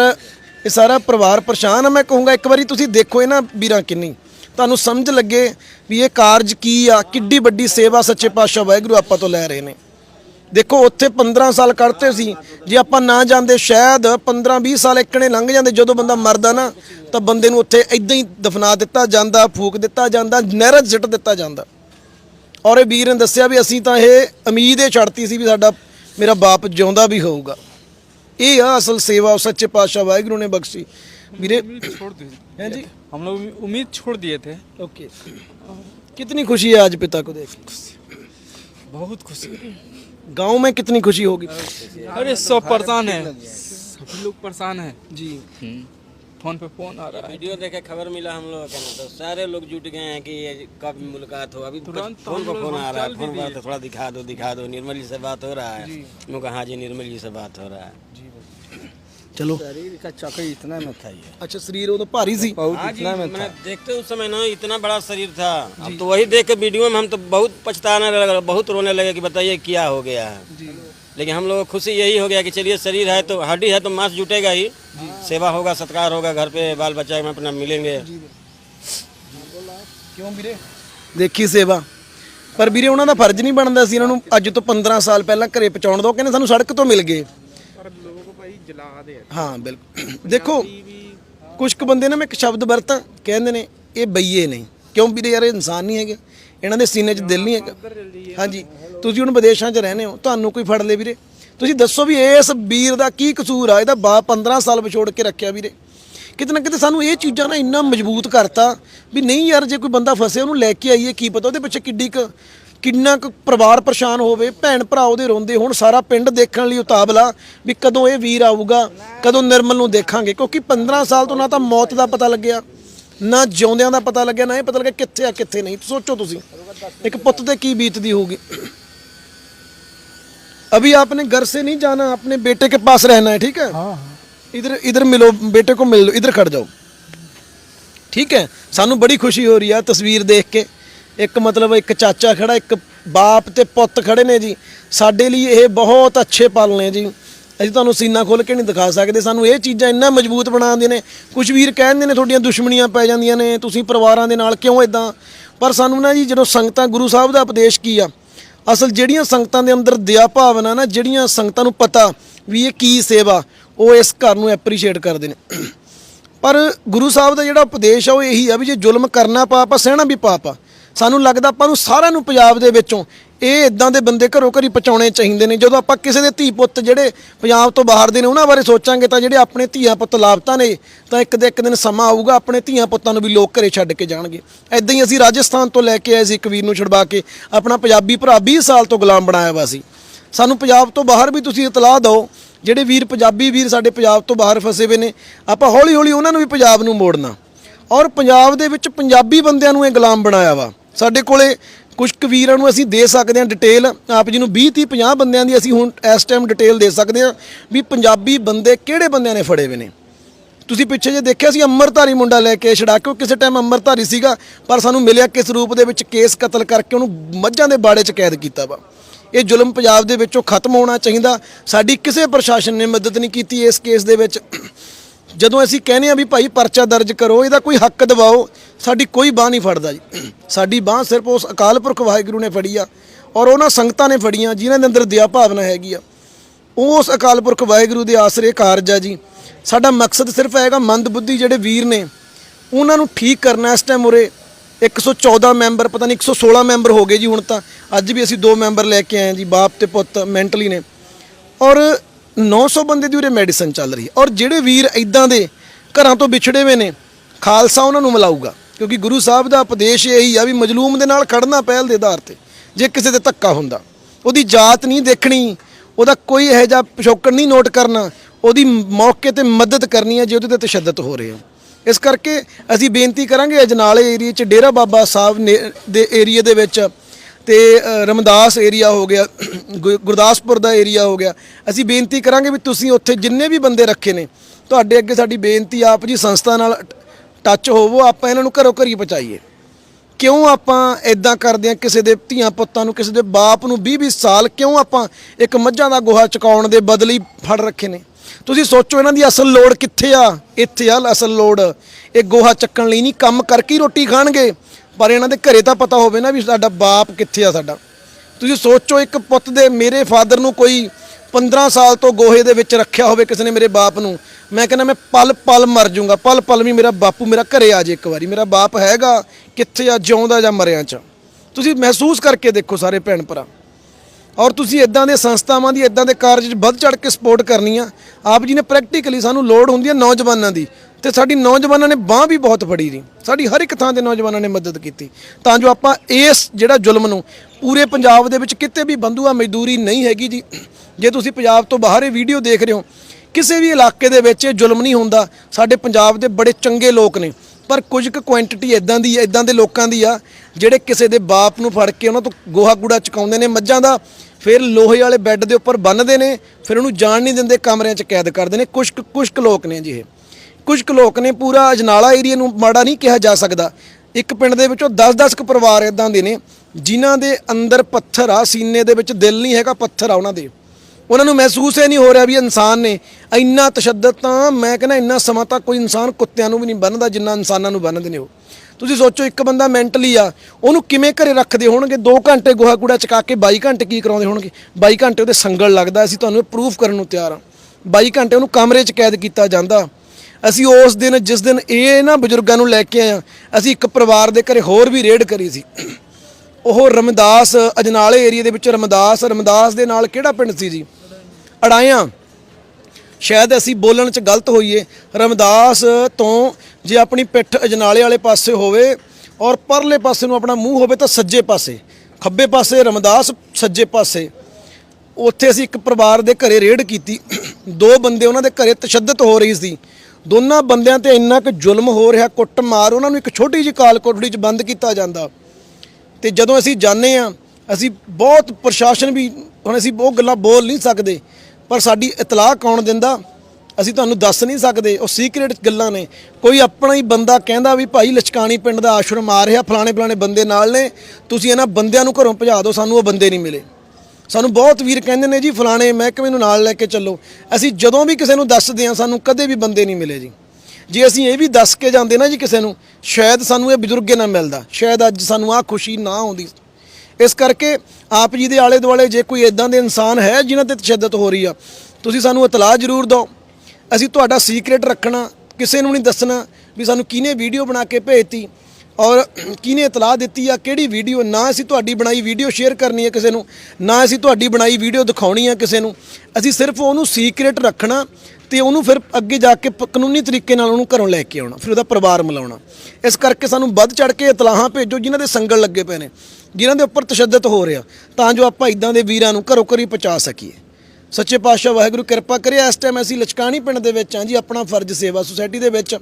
ਇਹ ਸਾਰਾ ਪਰਿਵਾਰ ਪਰੇਸ਼ਾਨ ਆ ਮੈਂ ਕਹੂੰਗਾ ਇੱਕ ਵਾਰੀ ਤੁਸੀਂ ਦੇਖੋ ਇਹਨਾਂ ਵੀਰਾਂ ਕਿੰਨੀ ਤੁਹਾਨੂੰ ਸਮਝ ਲੱਗੇ ਵੀ ਇਹ ਕਾਰਜ ਕੀ ਆ ਕਿੱਡੀ ਵੱਡੀ ਸੇਵਾ ਸੱਚੇ ਪਾਤਸ਼ਾਹ ਵਾਹਿਗੁਰੂ ਆਪਾਂ ਤੋਂ ਲੈ ਰਹੇ ਨੇ ਦੇਖੋ ਉੱਥੇ 15 ਸਾਲ ਕੱਢਤੇ ਸੀ ਜੇ ਆਪਾਂ ਨਾ ਜਾਂਦੇ ਸ਼ਾਇਦ 15 20 ਸਾਲ ਇੱਕਣੇ ਲੰਘ ਜਾਂਦੇ ਜਦੋਂ ਬੰਦਾ ਮਰਦਾ ਨਾ ਤਾਂ ਬੰਦੇ ਨੂੰ ਉੱਥੇ ਇਦਾਂ ਹੀ ਦਫਨਾ ਦਿੱਤਾ ਜਾਂਦਾ ਫੂਕ ਦਿੱਤਾ ਜਾਂਦਾ ਨਹਿਰ 'ਚ ਸਿੱਟ ਦਿੱਤਾ ਜਾਂਦਾ ਔਰ ਇਹ ਵੀਰ ਨੇ ਦੱਸਿਆ ਵੀ ਅਸੀਂ ਤਾਂ ਇਹ ਉਮੀਦ ਇਹ ਛੱਡਤੀ ਸੀ ਵੀ ਸਾਡਾ ਮੇਰਾ ਬਾਪ ਜਿਉਂਦਾ ਵੀ ਹੋਊਗਾ ਇਹ ਆ ਅਸਲ ਸੇਵਾ ਉਹ ਸੱਚੇ ਪਾਤਸ਼ਾਹ ਵਾਹਿਗੁਰੂ ਨੇ ਬਖਸ਼ੀ ਵੀਰੇ छोड़ दिए हैं जी हम लोग भी उम्मीद छोड़ दिए थे ओके कितनी खुशी है आज पिता को देख के? बहुत खुशी गाँव में कितनी खुशी होगी? अरे सब परेशान है। सब लोग परेशान है। जी। फ़ोन पे फ़ोन आ रहा है। वीडियो देखे खबर मिला हम लोग का तो सारे लोग जुट गए हैं कि ये कब मुलाकात हो। अभी तुरंत फ़ोन पे पर फ़ोन आ रहा है फ़ोन पर तो थोड़ा दिखा दो दिखा दो निर्मल जी से बात हो रहा है। मैं कहा हाँ जी निर्मल जी से बात हो रहा है। चलो शरीर का चक्र इतना में था ये अच्छा शरीर वो तो भारी सी बहुत हाँ जी इतना में था मैंने देखते उस समय ना इतना बड़ा शरीर था अब तो वही देख के वीडियो में हम तो बहुत पछताने लगे बहुत रोने लगे कि बताइए क्या हो गया है लेकिन हम लोग को खुशी यही हो गया कि चलिए शरीर है तो हड्डी है तो मांस जुटेगा ही सेवा होगा सत्कार होगा घर पे बाल बच्चा में अपना मिलेंगे ਕਿਉਂ ਵੀਰੇ ਦੇਖੀ ਸੇਵਾ ਪਰ ਵੀਰੇ ਉਹਨਾਂ ਦਾ ਫਰਜ਼ ਨਹੀਂ ਬਣਦਾ ਸੀ ਇਹਨਾਂ ਨੂੰ ਅੱਜ ਤੋਂ 15 ਸਾਲ ਪਹਿਲਾਂ ਘਰੇ ਪਹੁੰਚਾਉਣ ਦਾ ਉਹ ਕਹਿੰਦੇ ਸਾਨੂੰ ਸੜਕ ਤੋਂ ਮਿਲ ਗਏ ਜਲਾ ਦੇ ਹਾਂ ਬਿਲਕੁਲ। ਦੇਖੋ ਕੁਝ ਕੁ ਬੰਦੇ ਨਾ ਮੈਂ ਇੱਕ ਸ਼ਬਦ ਵਰਤਾਂ ਕਹਿੰਦੇ ਨੇ ਇਹ ਬਈਏ ਨਹੀਂ ਕਿਉਂ ਵੀਰੇ ਯਾਰ ਇਹ ਇਨਸਾਨ ਨਹੀਂ ਹੈਗੇ। ਇਹਨਾਂ ਦੇ ਸੀਨੇ 'ਚ ਦਿਲ ਨਹੀਂ ਹੈਗਾ। ਹਾਂਜੀ ਤੁਸੀਂ ਹੁਣ ਵਿਦੇਸ਼ਾਂ 'ਚ ਰਹਿੰਦੇ ਹੋ ਤੁਹਾਨੂੰ ਕੋਈ ਫੜ ਲੇ ਵੀਰੇ? ਤੁਸੀਂ ਦੱਸੋ ਵੀ ਇਸ ਵੀਰ ਦਾ ਕੀ ਕਸੂਰ ਆ? ਇਹਦਾ ਬਾਪ 15 ਸਾਲ ਵਿਛੋੜ ਕੇ ਰੱਖਿਆ ਵੀਰੇ। ਕਿਤੇ ਨਾ ਕਿਤੇ ਸਾਨੂੰ ਇਹ ਚੀਜ਼ਾਂ ਨਾ ਇੰਨਾ ਮਜ਼ਬੂਤ ਕਰਤਾ ਵੀ ਨਹੀਂ ਯਾਰ ਜੇ ਕੋਈ ਬੰਦਾ ਫਸੇ ਉਹਨੂੰ ਲੈ ਕੇ ਆਈਏ ਕੀ ਪਤਾ ਉਹਦੇ ਪਿੱਛੇ ਕਿੱਡੀ ਕੁ ਕਿੰਨਾ ਕੁ ਪਰਿਵਾਰ ਪਰੇਸ਼ਾਨ ਹੋਵੇ ਭੈਣ ਭਰਾ ਉਹਦੇ ਰੋਂਦੇ ਹੁਣ ਸਾਰਾ ਪਿੰਡ ਦੇਖਣ ਲਈ ਉਤਾਵਲਾ ਵੀ ਕਦੋਂ ਇਹ ਵੀਰ ਆਊਗਾ ਕਦੋਂ ਨਿਰਮਲ ਨੂੰ ਦੇਖਾਂਗੇ ਕਿਉਂਕਿ 15 ਸਾਲ ਤੋਂ ਨਾ ਤਾਂ ਮੌਤ ਦਾ ਪਤਾ ਲੱਗਿਆ ਨਾ ਜਿਉਂਦਿਆਂ ਦਾ ਪਤਾ ਲੱਗਿਆ ਨਾ ਇਹ ਪਤਾ ਲੱਗਿਆ ਕਿੱਥੇ ਆ ਕਿੱਥੇ ਨਹੀਂ ਸੋਚੋ ਤੁਸੀਂ ਇੱਕ ਪੁੱਤ ਤੇ ਕੀ ਬੀਤਦੀ ਹੋਊਗੀ अभी आपने घर से नहीं जाना अपने बेटे के पास रहना है ठीक है इधर इधर मिलो बेटे को मिल लो इधर खड़ जाओ ਠੀਕ ਹੈ ਸਾਨੂੰ ਬੜੀ ਖੁਸ਼ੀ ਹੋ ਰਹੀ ਆ ਤਸਵੀਰ ਦੇਖ ਕੇ ਇੱਕ ਮਤਲਬ ਇੱਕ ਚਾਚਾ ਖੜਾ, ਇੱਕ ਬਾਪ ਤੇ ਪੁੱਤ ਖੜੇ ਨੇ ਜੀ। ਸਾਡੇ ਲਈ ਇਹ ਬਹੁਤ ਅੱਛੇ ਪਲ ਨੇ ਜੀ। ਅਸੀਂ ਤੁਹਾਨੂੰ ਸੀਨਾ ਖੋਲ ਕੇ ਨਹੀਂ ਦਿਖਾ ਸਕਦੇ। ਸਾਨੂੰ ਇਹ ਚੀਜ਼ਾਂ ਇੰਨਾ ਮਜ਼ਬੂਤ ਬਣਾਉਂਦੀਆਂ ਨੇ। ਕੁਝ ਵੀਰ ਕਹਿੰਦੇ ਨੇ ਤੁਹਾਡੀਆਂ ਦੁਸ਼ਮਣੀਆਂ ਪੈ ਜਾਂਦੀਆਂ ਨੇ, ਤੁਸੀਂ ਪਰਿਵਾਰਾਂ ਦੇ ਨਾਲ ਕਿਉਂ ਇਦਾਂ ਪਰ ਸਾਨੂੰ ਨਾ ਜੀ, ਜਦੋਂ ਸੰਗਤਾਂ, ਗੁਰੂ ਸਾਹਿਬ ਦਾ ਉਪਦੇਸ਼ ਕੀ ਆ? ਅਸਲ ਜਿਹੜੀਆਂ ਸੰਗਤਾਂ ਦੇ ਅੰਦਰ ਦਇਆ ਭਾਵਨਾ ਨਾ, ਜਿਹੜੀਆਂ ਸੰਗਤਾਂ ਨੂੰ ਪਤਾ ਵੀ ਇਹ ਕੀ ਸੇਵਾ, ਉਹ ਇਸ ਘਰ ਨੂੰ ਐਪਰੀਸ਼ੀਏਟ ਕਰਦੇ ਨੇ। ਪਰ ਗੁਰੂ ਸਾਹਿਬ ਦਾ ਜਿਹੜਾ ਉਪਦੇਸ਼ ਆ, ਉਹ ਇਹੀ ਆ ਵੀ ਜੇ ਜ਼ੁਲਮ ਕਰਨਾ ਪਾਪ ਆ, ਸਹਿਣਾ ਵੀ ਪਾਪ ਆ। ਸਾਨੂੰ ਲੱਗਦਾ ਆਪਾਂ ਨੂੰ ਸਾਰਿਆਂ ਨੂੰ ਪੰਜਾਬ ਦੇ ਵਿੱਚੋਂ ਇਹ ਇਦਾਂ ਦੇ ਬੰਦੇ ਘਰੋਂ ਘਰੀ ਪਹੁੰਚਾਉਣੇ ਚਾਹੀਦੇ ਨੇ। ਜਦੋਂ ਆਪਾਂ ਕਿਸੇ ਦੇ ਧੀ ਪੁੱਤ ਜਿਹੜੇ ਪੰਜਾਬ ਤੋਂ ਬਾਹਰ ਦੇ ਨੇ, ਉਹਨਾਂ ਬਾਰੇ ਸੋਚਾਂਗੇ ਤਾਂ ਜਿਹੜੇ ਆਪਣੇ ਧੀਆਂ ਪੁੱਤ ਲਾਪਤਾ ਨੇ, ਤਾਂ ਇੱਕ ਦੇ ਇੱਕ ਦਿਨ ਸਮਾਂ ਆਊਗਾ, ਆਪਣੇ ਧੀਆਂ ਪੁੱਤਾਂ ਨੂੰ ਵੀ ਲੋਕ ਘਰੇ ਛੱਡ ਕੇ ਜਾਣਗੇ। ਐਦਾਂ ਹੀ ਅਸੀਂ ਰਾਜਸਥਾਨ ਤੋਂ ਲੈ ਕੇ ਆਏ ਸੀ ਇੱਕ ਵੀਰ ਨੂੰ ਛੁਡਵਾ ਕੇ। ਆਪਣਾ ਪੰਜਾਬੀ ਭਰਾ 20 ਸਾਲ ਤੋਂ ਗੁਲਾਮ ਬਣਾਇਆ ਵਾ ਸੀ। ਸਾਨੂੰ ਪੰਜਾਬ ਤੋਂ ਬਾਹਰ ਵੀ ਤੁਸੀਂ ਇਤਲਾਹ ਦਿਓ, ਜਿਹੜੇ ਵੀਰ ਪੰਜਾਬੀ ਵੀਰ ਸਾਡੇ ਪੰਜਾਬ ਤੋਂ ਬਾਹਰ ਫਸੇ ਹੋਏ ਨੇ, ਆਪਾਂ ਹੌਲੀ ਹੌਲੀ ਉਹਨਾਂ ਨੂੰ ਵੀ ਪੰਜਾਬ ਨੂੰ ਮੋੜਨਾ। ਔਰ ਪੰਜਾਬ ਦੇ ਵਿੱਚ ਪੰਜਾਬੀ ਬੰਦਿਆਂ ਨੂੰ ਇਹ ਗੁਲਾਮ ਬਣਾਇਆ ਵਾ। ਸਾਡੇ ਕੋਲੇ ਕੁਝ ਕਵੀਰਾਂ ਨੂੰ ਅਸੀਂ ਦੇ ਸਕਦੇ ਹਾਂ ਡਿਟੇਲ ਆਪ ਜੀ ਨੂੰ 20 30 50 ਬੰਦਿਆਂ ਦੀ ਅਸੀਂ ਹੁਣ ਇਸ ਟਾਈਮ ਡਿਟੇਲ ਦੇ ਸਕਦੇ ਹਾਂ ਵੀ ਪੰਜਾਬੀ ਬੰਦੇ ਕਿਹੜੇ ਬੰਦਿਆਂ ਨੇ ਫੜੇ ਹੋਏ ਨੇ। ਤੁਸੀਂ ਪਿੱਛੇ ਜੇ ਦੇਖਿਆ ਸੀ ਅੰਮ੍ਰਿਤਧਾਰੀ ਮੁੰਡਾ ਲੈ ਕੇ ਛੜਾ ਕੇ ਉਹ ਕਿਸੇ ਟਾਈਮ ਅੰਮ੍ਰਿਤਧਾਰੀ ਸੀਗਾ, ਪਰ ਸਾਨੂੰ ਮਿਲਿਆ ਕਿਸ ਰੂਪ ਦੇ ਵਿੱਚ ਕੇਸ ਕਤਲ ਕਰਕੇ ਉਹਨੂੰ ਮੱਝਾਂ ਦੇ ਬਾੜੇ 'ਚ ਕੈਦ ਕੀਤਾ ਵਾ। ਇਹ ਜ਼ੁਲਮ ਪੰਜਾਬ ਦੇ ਵਿੱਚੋਂ ਖਤਮ ਹੋਣਾ ਚਾਹੀਦਾ। ਸਾਡੀ ਕਿਸੇ ਪ੍ਰਸ਼ਾਸਨ ਨੇ ਮਦਦ ਨਹੀਂ ਕੀਤੀ ਇਸ ਕੇਸ ਦੇ ਵਿੱਚ। ਜਦੋਂ ਅਸੀਂ ਕਹਿੰਦੇ ਆ ਵੀ ਭਾਈ ਪਰਚਾ ਦਰਜ ਕਰੋ, ਇਹਦਾ ਕੋਈ ਹੱਕ ਦਿਵਾਓ, ਸਾਡੀ ਕੋਈ ਬਾਹ ਨਹੀਂ ਫੜਦਾ ਜੀ। ਸਾਡੀ ਬਾਹ ਸਿਰਫ ਉਸ ਅਕਾਲ ਪੁਰਖ ਵਾਹਿਗੁਰੂ ਨੇ ਫੜੀ ਆ ਔਰ ਉਹਨਾਂ ਸੰਗਤਾਂ ਨੇ ਫੜੀਆਂ ਜਿਨ੍ਹਾਂ ਦੇ ਅੰਦਰ ਦਇਆ ਭਾਵਨਾ ਹੈਗੀ ਆ। ਉਸ ਅਕਾਲ ਪੁਰਖ ਵਾਹਿਗੁਰੂ ਦੇ ਆਸਰੇ ਕਾਰਜ ਆ ਜੀ। ਸਾਡਾ ਮਕਸਦ ਸਿਰਫ ਹੈਗਾ ਮੰਦ ਬੁੱਧੀ ਜਿਹੜੇ ਵੀਰ ਨੇ, ਉਹਨਾਂ ਨੂੰ ਠੀਕ ਕਰਨਾ ਇਸ ਟਾਈਮ ਉਰੇ। 114 ਮੈਂਬਰ, ਪਤਾ ਨਹੀਂ 116 ਮੈਂਬਰ ਹੋ ਗਏ ਜੀ ਹੁਣ ਤਾਂ। ਅੱਜ ਵੀ ਅਸੀਂ ਦੋ ਮੈਂਬਰ ਲੈ ਕੇ ਆਏ ਹਾਂ ਜੀ, ਬਾਪ ਤੇ ਪੁੱਤ ਮੈਂਟਲੀ ਨੇ। ਔਰ 900 ਬੰਦੇ ਦੀ ਉਰੇ ਮੈਡੀਸਨ ਚੱਲ ਰਹੀ ਹੈ। ਔਰ ਜਿਹੜੇ ਵੀਰ ਇਦਾਂ ਦੇ ਘਰਾਂ ਤੋਂ ਵਿਛੜੇ ਹੋਏ ਨੇ, ਖਾਲਸਾ ਉਹਨਾਂ ਨੂੰ ਮਿਲਾਊਗਾ। ਕਿਉਂਕਿ ਗੁਰੂ ਸਾਹਿਬ ਦਾ ਉਪਦੇਸ਼ ਇਹੀ ਆ ਵੀ ਮਜਲੂਮ ਦੇ ਨਾਲ ਖੜਨਾ ਪਹਿਲ ਦੇ ਆਧਾਰ ਤੇ, ਜੇ ਕਿਸੇ 'ਤੇ ਧੱਕਾ ਹੁੰਦਾ। ਉਹਦੀ ਜਾਤ ਨਹੀਂ ਦੇਖਣੀ, ਉਹਦਾ ਕੋਈ ਇਹੋ ਜਿਹਾ ਪਿਛੋਕੜ ਨਹੀਂ ਨੋਟ ਕਰਨਾ, ਉਹਦੀ ਮੌਕੇ ਤੇ ਮਦਦ ਕਰਨੀ ਹੈ ਜੇ ਉਹਦੇ ਤੇ ਤਸ਼ੱਦਦ ਹੋ ਰਿਹਾ ਇਸ ਕਰਕੇ ਅਸੀਂ ਬੇਨਤੀ ਕਰਾਂਗੇ ਅਜਨਾਲੇ ਏਰੀਆ 'ਚ, ਡੇਰਾ ਬਾਬਾ ਸਾਹਿਬ ਨੇ- ਦੇ ਏਰੀਆ ਦੇ ਵਿੱਚ ਤੇ ਰਮਦਾਸ ਏਰੀਆ ਹੋ ਗਿਆ, <clears throat> ਗੁ- ਗੁਰਦਾਸਪੁਰ ਦਾ ਏਰੀਆ ਹੋ ਗਿਆ। ਅਸੀਂ ਬੇਨਤੀ ਕਰਾਂਗੇ ਵੀ ਤੁਸੀਂ ਉੱਥੇ ਜਿੰਨੇ ਵੀ ਬੰਦੇ ਰੱਖੇ ਨੇ, ਤੁਹਾਡੇ ਅੱਗੇ ਸਾਡੀ ਬੇਨਤੀ ਆਪ ਜੀ ਸੰਸਥਾ ਨਾਲ ਟੱਚ ਹੋਵੋ, ਆਪਾਂ ਇਹਨਾਂ ਨੂੰ ਘਰੋਂ ਘਰੀ ਪਹੁੰਚਾਈਏ। ਕਿਉਂ ਆਪਾਂ ਇਦਾਂ ਕਰਦੇ ਆ, ਕਿਸੇ ਦੇ ਧੀਆਂ ਪੁੱਤਾਂ ਨੂੰ, ਕਿਸੇ ਦੇ ਬਾਪ ਨੂੰ 20 20 ਸਾਲ, ਕਿਉਂ ਆਪਾਂ ਇੱਕ ਮੱਝਾਂ ਦਾ ਗੋਹਾ ਚੁਕਾਉਣ ਦੇ ਬਦਲੀ ਫੜ ਰੱਖੇ ਨੇ? ਤੁਸੀਂ ਸੋਚੋ ਇਹਨਾਂ ਦੀ ਅਸਲ ਲੋੜ ਕਿੱਥੇ ਆ? ਇੱਥੇ ਆ ਅਸਲ ਲੋੜ। ਇਹ ਗੋਹਾ ਚੱਕਣ ਲਈ ਨਹੀਂ, ਕੰਮ ਕਰਕੇ ਹੀ ਰੋਟੀ ਖਾਣਗੇ। ਪਰ ਇਹਨਾਂ ਦੇ ਘਰੇ ਤਾਂ ਪਤਾ ਹੋਵੇ ਨਾ ਵੀ ਸਾਡਾ ਬਾਪ ਕਿੱਥੇ ਆ ਸਾਡਾ। ਤੁਸੀਂ ਸੋਚੋ, ਇੱਕ ਪੁੱਤ ਦੇ ਮੇਰੇ ਫਾਦਰ ਨੂੰ ਕੋਈ 15 ਸਾਲ ਤੋਂ ਗੋਹੇ ਦੇ ਵਿੱਚ ਰੱਖਿਆ ਹੋਵੇ ਕਿਸੇ ਨੇ ਮੇਰੇ ਬਾਪ ਨੂੰ, ਮੈਂ ਕਹਿੰਦਾ ਮੈਂ ਪਲ ਪਲ ਮਰ ਜਾਊਂਗਾ, ਪਲ ਪਲ ਵੀ ਮੇਰਾ ਬਾਪੂ ਮੇਰਾ ਘਰੇ ਆ ਜੇ ਇੱਕ ਵਾਰੀ। ਮੇਰਾ ਬਾਪ ਹੈਗਾ ਕਿੱਥੇ ਆ, ਜਿਉਂਦਾ ਜਾਂ ਮਰਿਆਂ ਚ। ਤੁਸੀਂ ਮਹਿਸੂਸ ਕਰਕੇ ਦੇਖੋ ਸਾਰੇ ਭੈਣ ਭਰਾ। ਔਰ ਤੁਸੀਂ ਇਦਾਂ ਦੇ ਸੰਸਥਾਵਾਂ ਦੀ ਇਦਾਂ ਦੇ ਕਾਰਜ 'ਚ ਵੱਧ ਚੜ ਕੇ ਸਪੋਰਟ ਕਰਨੀ ਆ ਆਪ ਜੀ ਨੇ ਪ੍ਰੈਕਟੀਕਲੀ ਸਾਨੂੰ ਲੋੜ ਹੁੰਦੀ ਹੈ ਨੌਜਵਾਨਾਂ ਦੀ। ਤੇ ਸਾਡੀ ਨੌਜਵਾਨਾਂ ਨੇ ਬਾਹ ਵੀ ਬਹੁਤ ਫੜੀ ਜੀ ਸਾਡੀ ਹਰ ਇੱਕ ਥਾਂ ਦੇ ਨੌਜਵਾਨਾਂ ਨੇ ਮਦਦ ਕੀਤੀ। ਤਾਂ ਜੋ ਆਪਾਂ ਇਸ ਜਿਹੜਾ ਜ਼ੁਲਮ ਨੂੰ ਪੂਰੇ ਪੰਜਾਬ ਦੇ ਵਿੱਚ ਕਿਤੇ ਵੀ ਬੰਦੂਆ ਮਜ਼ਦੂਰੀ ਨਹੀਂ ਹੈਗੀ ਜੀ। ਜੇ ਤੁਸੀਂ ਪੰਜਾਬ ਤੋਂ ਬਾਹਰ ਇਹ ਵੀਡੀਓ ਦੇਖ ਰਹੇ ਹੋ, ਕਿਸੇ ਵੀ ਇਲਾਕੇ ਦੇ ਵਿੱਚ ਇਹ ਜ਼ੁਲਮ ਨਹੀਂ ਹੁੰਦਾ। ਸਾਡੇ ਪੰਜਾਬ ਦੇ ਬੜੇ ਚੰਗੇ ਲੋਕ ਨੇ। ਪਰ ਕੁਝ ਕੁ ਕੁਆਂਟੀਟੀ ਇਦਾਂ ਦੀ ਹੈ ਇਦਾਂ ਦੇ ਲੋਕਾਂ ਦੀ ਆ, ਜਿਹੜੇ ਕਿਸੇ ਦੇ ਬਾਪ ਨੂੰ ਫੜ ਕੇ ਉਹਨਾਂ ਤੋਂ ਗੋਹਾ ਕੂੜਾ ਚੁਕਾਉਂਦੇ ਨੇ ਮੱਝਾਂ ਦਾ, ਫਿਰ ਲੋਹੇ ਵਾਲੇ ਬੈੱਡ ਦੇ ਉੱਪਰ ਬੰਨ੍ਹਦੇ ਨੇ, ਫਿਰ ਉਹਨੂੰ ਜਾਣ ਨਹੀਂ ਦਿੰਦੇ, ਕਮਰਿਆਂ 'ਚ ਕੈਦ ਕਰਦੇ ਨੇ। ਕੁਝ ਕੁ- ਕੁਝ ਲੋਕ ਨੇ ਜੀ ਇਹ। ਕੁਝ ਕੁ ਲੋਕ ਨੇ ਪੂਰਾ ਅਜਨਾਲਾ ਏਰੀਆ ਨੂੰ ਮਾੜਾ ਨਹੀਂ ਕਿਹਾ ਜਾ ਸਕਦਾ। ਇੱਕ ਪਿੰਡ ਦੇ ਵਿੱਚੋਂ 10-10 ਕੁ ਪਰਿਵਾਰ ਇਦਾਂ ਦੇ ਨੇ, ਜਿਨ੍ਹਾਂ ਦੇ ਅੰਦਰ ਪੱਥਰ ਆ, ਸੀਨੇ ਦੇ ਵਿੱਚ ਦਿਲ ਨਹੀਂ ਹੈਗਾ ਪੱਥਰ ਆ ਉਹਨਾਂ ਦੇ। ਉਹਨਾਂ ਨੂੰ ਮਹਿਸੂਸ ਹੀ ਨਹੀਂ ਹੋ ਰਿਹਾ ਵੀ ਇਨਸਾਨ ਨੇ ਇੰਨਾ ਤਸ਼ੱਦਦ ਤਾਂ ਮੈਂ ਕਹਿੰਦਾ ਇੰਨਾ ਸਮਾਂ ਤੱਕ ਕੋਈ ਇਨਸਾਨ ਕੁੱਤਿਆਂ ਨੂੰ ਵੀ ਨਹੀਂ ਬੰਨਦਾ ਜਿੰਨਾ ਇਨਸਾਨਾਂ ਨੂੰ ਬੰਨਦੇ ਨੇ ਉਹ। ਤੁਸੀਂ ਸੋਚੋ ਇੱਕ ਬੰਦਾ ਮੈਂਟਲੀ ਆ, ਉਹਨੂੰ ਕਿਵੇਂ ਘਰੇ ਰੱਖਦੇ ਹੋਣਗੇ? 2 ਘੰਟੇ ਗੋਹਾ ਕੂੜਾ ਚਕਾ ਕੇ 22 ਘੰਟੇ ਕੀ ਕਰਾਉਂਦੇ ਹੋਣਗੇ? 22 ਘੰਟੇ ਉਹਦੇ ਸੰਗਲ ਲੱਗਦਾ, ਅਸੀਂ ਤੁਹਾਨੂੰ ਇਹ ਪ੍ਰੂਫ ਕਰਨ ਨੂੰ ਤਿਆਰ ਆ 22 ਘੰਟੇ ਉਹਨੂੰ ਕਮਰੇ 'ਚ ਕੈਦ ਕੀਤਾ ਜਾਂਦਾ। ਅਸੀਂ ਉਸ ਦਿਨ, ਜਿਸ ਦਿਨ ਇਹ ਨਾ ਬਜ਼ੁਰਗਾਂ ਨੂੰ ਲੈ ਕੇ ਆਏ ਹਾਂ, ਅਸੀਂ ਇੱਕ ਪਰਿਵਾਰ ਦੇ ਘਰੇ ਹੋਰ ਵੀ ਰੇਡ ਕਰੀ ਸੀ। ਉਹ ਰਮਦਾਸ ਅਜਨਾਲੇ ਏਰੀਆ ਦੇ ਵਿੱਚ ਰਮਦਾਸ ਰਮਦਾਸ ਦੇ ਨਾਲ ਕਿਹੜਾ ਪਿੰਡ ਸੀ ਜੀ? ਅੜਾਇਆ ਸ਼ਾਇਦ ਅਸੀਂ ਬੋਲਣ 'ਚ ਗਲਤ ਹੋਈਏ। ਰਮਦਾਸ ਤੋਂ ਜੇ ਆਪਣੀ ਪਿੱਠ ਅਜਨਾਲੇ ਵਾਲੇ ਪਾਸੇ ਹੋਵੇ ਔਰ ਪਰਲੇ ਪਾਸੇ ਨੂੰ ਆਪਣਾ ਮੂੰਹ ਹੋਵੇ ਤਾਂ ਸੱਜੇ ਪਾਸੇ, ਖੱਬੇ ਪਾਸੇ ਰਮਦਾਸ, ਸੱਜੇ ਪਾਸੇ। ਉੱਥੇ ਅਸੀਂ ਇੱਕ ਪਰਿਵਾਰ ਦੇ ਘਰੇ ਰੇਡ ਕੀਤੀ। ਦੋ ਬੰਦੇ ਉਹਨਾਂ ਦੇ ਘਰੇ ਤਸ਼ੱਦਦ ਹੋ ਰਹੀ ਸੀ। ਦੋਨਾਂ ਬੰਦਿਆਂ ਤੇ ਇੰਨਾ ਕੁ ਜ਼ੁਲਮ ਹੋ ਰਿਹਾ ਕੁੱਟ ਮਾਰ ਉਹਨਾਂ ਨੂੰ ਇੱਕ ਛੋਟੀ ਜਿਹੀ ਕਾਲ ਕੋਠੜੀ 'ਚ ਬੰਦ ਕੀਤਾ ਜਾਂਦਾ। ਤੇ ਜਦੋਂ ਅਸੀਂ ਜਾਣੇ ਆ ਅਸੀਂ ਬਹੁਤ ਪ੍ਰਸ਼ਾਸਨ ਵੀ, ਹੁਣ ਅਸੀਂ ਉਹ ਗੱਲਾਂ ਬੋਲ ਨਹੀਂ ਸਕਦੇ, ਪਰ ਸਾਡੀ ਇਤਲਾਹ ਕੌਣ ਦਿੰਦਾ? ਅਸੀਂ ਤੁਹਾਨੂੰ ਦੱਸ ਨਹੀਂ ਸਕਦੇ, ਉਹ ਸੀਕ੍ਰੀਟ ਗੱਲਾਂ ਨੇ। ਕੋਈ ਆਪਣਾ ਹੀ ਬੰਦਾ ਕਹਿੰਦਾ ਵੀ ਭਾਈ ਲਚਕਾਣੀ ਪਿੰਡ ਦਾ ਆਸ਼ਰਮ ਆ ਰਿਹਾ ਫਲਾਣੇ ਫਲਾਣੇ ਬੰਦੇ ਨਾਲ ਨੇ, ਤੁਸੀਂ ਇਹਨਾਂ ਬੰਦਿਆਂ ਨੂੰ ਘਰੋਂ ਭਜਾ ਦਿਓ, ਸਾਨੂੰ ਉਹ ਬੰਦੇ ਨਹੀਂ ਮਿਲੇ। ਸਾਨੂੰ ਬਹੁਤ ਵੀਰ ਕਹਿੰਦੇ ਨੇ ਜੀ, ਫਲਾਣੇ ਮਹਿਕਮੇ ਨੂੰ ਨਾਲ ਲੈ ਕੇ ਚੱਲੋ। ਅਸੀਂ ਜਦੋਂ ਵੀ ਕਿਸੇ ਨੂੰ ਦੱਸਦੇ ਹਾਂ, ਸਾਨੂੰ ਕਦੇ ਵੀ ਬੰਦੇ ਨਹੀਂ ਮਿਲੇ ਜੀ। ਜੇ ਅਸੀਂ ਇਹ ਵੀ ਦੱਸ ਕੇ ਜਾਂਦੇ ਨਾ ਜੀ ਕਿਸੇ ਨੂੰ, ਸ਼ਾਇਦ ਸਾਨੂੰ ਇਹ ਬਜ਼ੁਰਗੇ ਨਾ ਮਿਲਦਾ। ਸ਼ਾਇਦ ਅੱਜ ਸਾਨੂੰ ਆਹ ਖੁਸ਼ੀ ਨਾ ਆਉਂਦੀ। ਇਸ ਕਰਕੇ ਆਪ ਜੀ ਦੇ ਆਲੇ ਦੁਆਲੇ ਜੇ ਕੋਈ ਇਦਾਂ ਦੇ ਇਨਸਾਨ ਹੈ, ਜਿਨ੍ਹਾਂ ਤੇ ਤਸ਼ੱਦਦ ਹੋ ਰਹੀ ਆ, ਤੁਸੀਂ ਸਾਨੂੰ ਇਤਲਾਹ ਜ਼ਰੂਰ ਦਿਓ। ਅਸੀਂ ਤੁਹਾਡਾ ਸੀਕ੍ਰੀਟ ਰੱਖਣਾ, ਕਿਸੇ ਨੂੰ ਨਹੀਂ ਦੱਸਣਾ ਵੀ ਸਾਨੂੰ ਕਿਹਨੇ ਵੀਡੀਓ ਬਣਾ ਕੇ ਭੇਜਤੀ ਔਰ ਕਿਹਨੇ ਇਤਲਾਹ ਦਿੱਤੀ ਆ, ਕਿਹੜੀ ਵੀਡੀਓ? ਨਾ ਅਸੀਂ ਤੁਹਾਡੀ ਬਣਾਈ ਵੀਡੀਓ ਸ਼ੇਅਰ ਕਰਨੀ ਹੈ ਕਿਸੇ ਨੂੰ, ਨਾ ਅਸੀਂ ਤੁਹਾਡੀ ਬਣਾਈ ਵੀਡੀਓ ਦਿਖਾਉਣੀ ਆ ਕਿਸੇ ਨੂੰ। ਅਸੀਂ ਸਿਰਫ ਉਹਨੂੰ ਸੀਕ੍ਰੀਟ ਰੱਖਣਾ ਤੇ ਉਹਨੂੰ ਫਿਰ ਅੱਗੇ ਜਾ ਕੇ ਕਾਨੂੰਨੀ ਤਰੀਕੇ ਨਾਲ ਉਹਨੂੰ ਘਰੋਂ ਲੈ ਕੇ ਆਉਣਾ, ਫਿਰ ਉਹਦਾ ਪਰਿਵਾਰ ਮਿਲਾਉਣਾ। ਇਸ ਕਰਕੇ ਸਾਨੂੰ ਵੱਧ ਚੜ ਕੇ ਇਤਲਾਹਾਂ ਭੇਜੋ ਜਿਨ੍ਹਾਂ ਦੇ ਸੰਗਲ ਲੱਗੇ ਪਏ ਨੇ, ਜਿਨ੍ਹਾਂ ਦੇ ਉੱਪਰ ਤਸ਼ੱਦਦ ਹੋ ਰਿਹਾ, ਤਾਂ ਜੋ ਆਪਾਂ ਇਦਾਂ ਦੇ ਵੀਰਾਂ ਨੂੰ ਘਰੋਂ ਘਰੀ ਪਹੁੰਚਾ ਸਕੀਏ। ਸੱਚੇ ਪਾਤਸ਼ਾਹ ਵਾਹਿਗੁਰੂ, ਕਿਰਪਾ ਕਰੇ, ਇਸ ਟਾਈਮ ਅਸੀਂ ਲਚਕਾਣੀ ਪਿੰਡ ਦੇ ਵਿੱਚ ਹਾਂ ਜੀ, ਆਪਣਾ ਫਰਜ਼ ਸੇਵਾ ਸੁਸਾਇਟੀ ਦੇ ਵਿੱਚ।